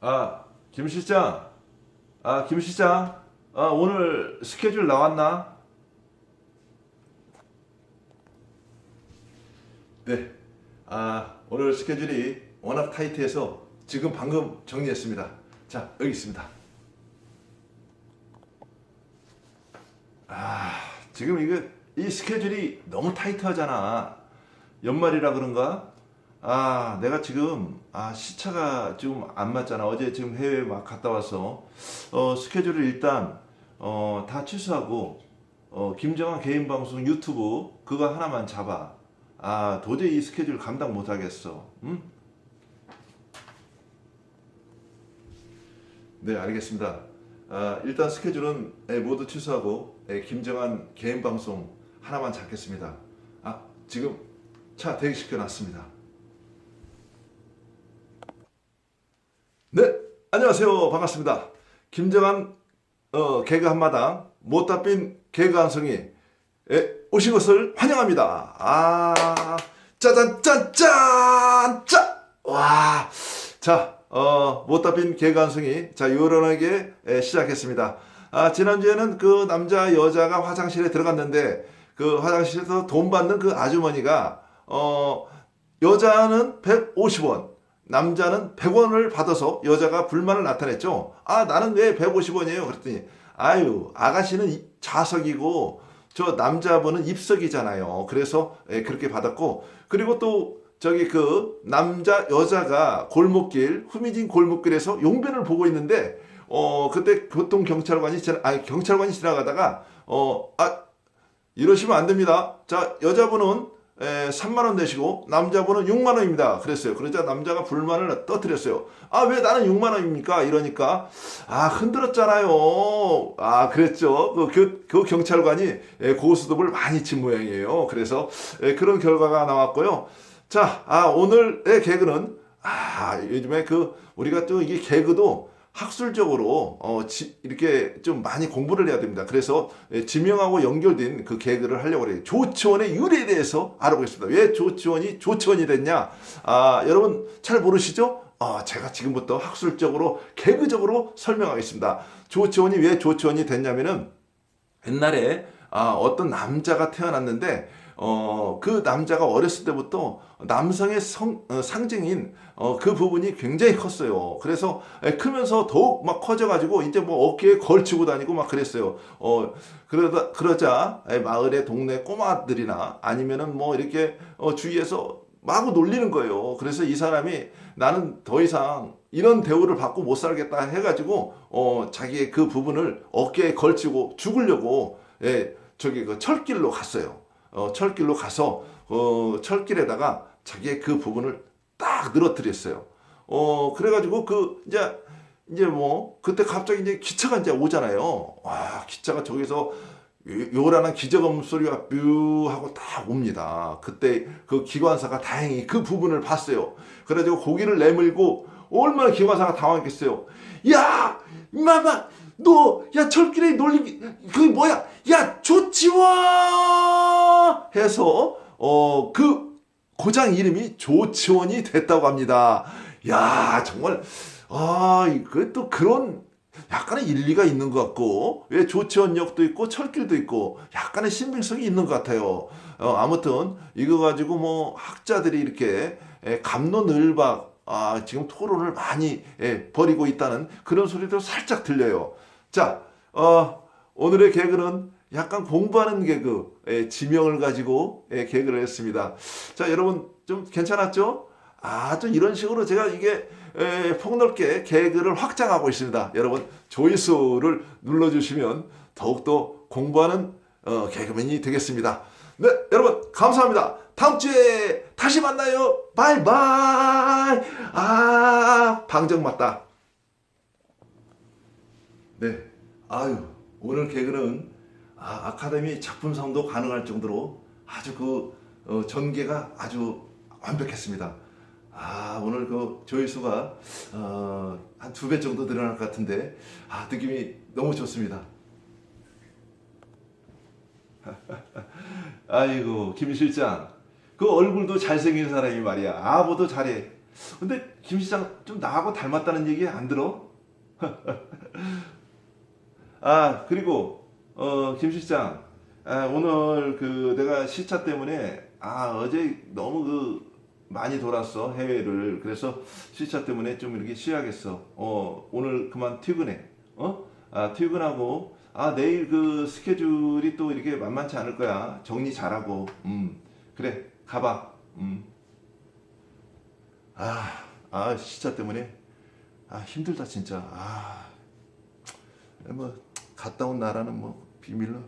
아, 김 실장. 아, 김 실장. 아, 오늘 스케줄 나왔나? 네. 아, 오늘 스케줄이 워낙 타이트해서 지금 방금 정리했습니다. 자, 여기 있습니다. 아, 지금 이거 이 스케줄이 너무 타이트하잖아. 연말이라 그런가? 아, 내가 지금 아 시차가 좀안 맞잖아. 어제 지금 해외 막 갔다 와서 어 스케줄을 일단 어 다 취소하고 어 김정한 개인 방송 유튜브 그거 하나만 잡아. 아 도저히 이 스케줄 감당 못 하겠어. 응? 네, 알겠습니다. 아, 일단 스케줄은 예, 모두 취소하고 예, 김정한 개인 방송 하나만 잡겠습니다. 아, 지금 차 대기시켜 놨습니다. 네, 안녕하세요. 반갑습니다. 김정한 어, 개그 한마당 못답빈 개그 한성이 에, 오신 것을 환영합니다. 아, 짜잔, 짠짠, 짜! 와, 자, 어, 못답빈 개그 한성이 자, 요런하게 에, 시작했습니다. 아, 지난주에는 그 남자, 여자가 화장실에 들어갔는데 그 화장실에서 돈 받는 그 아주머니가 어, 여자는 150원, 남자는 100원을 받아서 여자가 불만을 나타냈죠. 아, 나는 왜 150원이에요? 그랬더니, 아유, 아가씨는 이- 좌석이고, 저 남자분은 입석이잖아요. 그래서 예, 그렇게 받았고, 그리고 또 저기 그 남자, 여자가 골목길, 후미진 골목길에서 용변을 보고 있는데, 어, 그때 보통 경찰관이, 아니, 경찰관이 지나가다가, 어, 아, 이러시면 안 됩니다. 자, 여자분은 에, 3만 원 내시고 남자분은 6만 원입니다. 그랬어요. 그러자 남자가 불만을 떠뜨렸어요. 아, 왜 나는 6만 원입니까? 이러니까 아, 흔들었잖아요. 아, 그랬죠. 그, 그, 그 경찰관이 에, 고수톱을 많이 친 모양이에요. 그래서 에, 그런 결과가 나왔고요. 자, 아, 오늘의 개그는 아, 요즘에 그 우리가 또 이게 개그도 학술적으로 어, 지- 이렇게 좀 많이 공부를 해야 됩니다. 그래서 예, 지명하고 연결된 그 개그를 하려고 해요. 조치원의 유래에 대해서 알아보겠습니다. 왜 조치원이 조치원이 됐냐? 아, 여러분 잘 모르시죠? 아, 제가 지금부터 학술적으로 개그적으로 설명하겠습니다. 조치원이 왜 조치원이 됐냐면은 옛날에 아, 어떤 남자가 태어났는데 어, 그 남자가 어렸을 때부터 남성의 성, 어, 상징인 어, 그 부분이 굉장히 컸어요. 그래서 에, 크면서 더욱 막 커져가지고 이제 뭐 어깨에 걸치고 다니고 막 그랬어요. 어, 그러다, 그러자 에, 마을의 동네 꼬마들이나 아니면은 뭐 이렇게 어, 주위에서 마구 놀리는 거예요. 그래서 이 사람이 나는 더 이상 이런 대우를 받고 못 살겠다 해가지고 어, 자기의 그 부분을 어깨에 걸치고 죽으려고 예, 저기 그 철길로 갔어요. 어, 철길로 가서 어, 철길에다가 자기의 그 부분을 딱 늘어뜨렸어요. 어, 그래가지고 그 이제 이제 뭐 그때 갑자기 이제 기차가 이제 오잖아요. 와, 기차가 저기서 요- 요란한 기저금 소리가 뷰 하고 딱 옵니다. 그때 그 기관사가 다행히 그 부분을 봤어요. 그래가지고 고기를 내밀고 얼마나 기관사가 당황했겠어요. 야, 마마, 너, 야, 철길에 놀리, 그 뭐야, 야, 조치원! 해서, 어, 그 고장 이름이 조치원이 됐다고 합니다. 야, 정말, 아, 이거 또 그런 약간의 일리가 있는 것 같고, 왜 조치원역도 있고, 철길도 있고, 약간의 신빙성이 있는 것 같아요. 어, 아무튼, 이거 가지고 뭐, 학자들이 이렇게, 에, 감론을박, 아, 지금 토론을 많이 예, 벌이고 있다는 그런 소리도 살짝 들려요. 자, 어, 오늘의 개그는 약간 공부하는 개그, 예, 지명을 가지고 예, 개그를 했습니다. 자, 여러분 좀 괜찮았죠? 아주 이런 식으로 제가 이게 에, 폭넓게 개그를 확장하고 있습니다. 여러분 조회수를 눌러주시면 더욱더 공부하는 어, 개그맨이 되겠습니다. 네, 여러분 감사합니다. 다음 주에 다시 만나요. 바이바이. 아, 방정 맞다. 네, 아유 오늘 개그는 아, 아카데미 작품상도 가능할 정도로 아주 그 어, 전개가 아주 완벽했습니다. 아 오늘 그 조회수가 어, 한 두 배 정도 늘어날 것 같은데 아 느낌이 너무 좋습니다. 아이고 김 실장. 그 얼굴도 잘생긴 사람이 말이야. 아보도 잘해. 근데 김 시장 좀 나하고 닮았다는 얘기 안 들어? 아 그리고 어김 시장. 아, 오늘 그 내가 시차 때문에 아 어제 너무 그 많이 돌았어 해외를. 그래서 시차 때문에 좀 이렇게 쉬어야겠어. 어 오늘 그만 퇴근해. 어 아 퇴근하고 아 내일 그 스케줄이 또 이렇게 만만치 않을 거야. 정리 잘하고. 음. 그래 가봐. 음. 아, 아 시차 때문에? 아 힘들다 진짜. 아, 뭐 갔다 온 나라는 뭐 비밀로